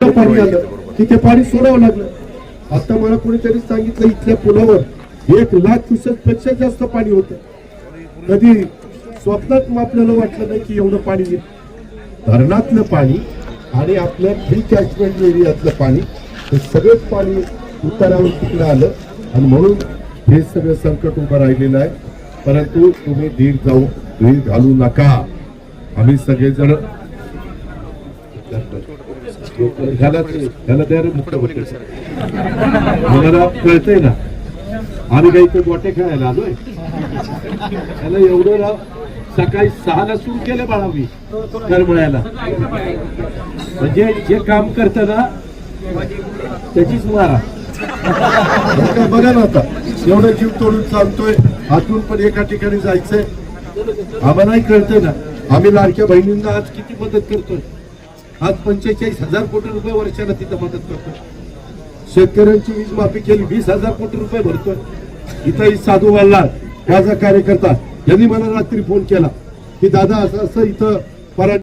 पाणी आलं. तिथे पाणी सोडावं लागलं. आता मला कोणीतरी सांगितलं इथल्या पुलावर एक लाख क्युसेकपेक्षा जास्त पाणी होतं. कधी स्वप्नात मग आपल्याला वाटलं नाही की एवढं पाणी येईल. धरणातलं पाणी आणि आपल्या फ्री कॅचमेंट एरियातलं पाणी हे सगळंच पाणी उतारावर तिकडे आलं. आणि म्हणून हे सगळं संकट उभं राहिलेलं आहे. परंतु तुम्ही धीर जाऊ धीर घालू नका. आम्ही सगळेजण ह्याला ह्याला द्या मुक्त होते. मला कळतंय ना? आम्ही काही ते गोटे खेळायला आलोय. त्याला एवढं राव सकाळी सहाला सुरू केलं बाळावी करमळ्याला म्हणजे जे काम करत ना त्याचीच मारा. बघा ना आता एवढं जीव तोडून चालतोय आतून पण एका ठिकाणी जायचंय. आम्हालाही कळतंय ना आम्ही लाडक्या बहिणींना आज किती मदत करतोय. आज पंचेचाळीस हजार कोटी रुपये वर्षाला तिथं मदत करतोय. शेतकऱ्यांची वीज माफी केली वीस हजार कोटी रुपये भरतोय. इथं साधू वाल्ला माझा कार्यकर्ता यांनी मला रात्री फोन केला की दादा असं असं इथं परा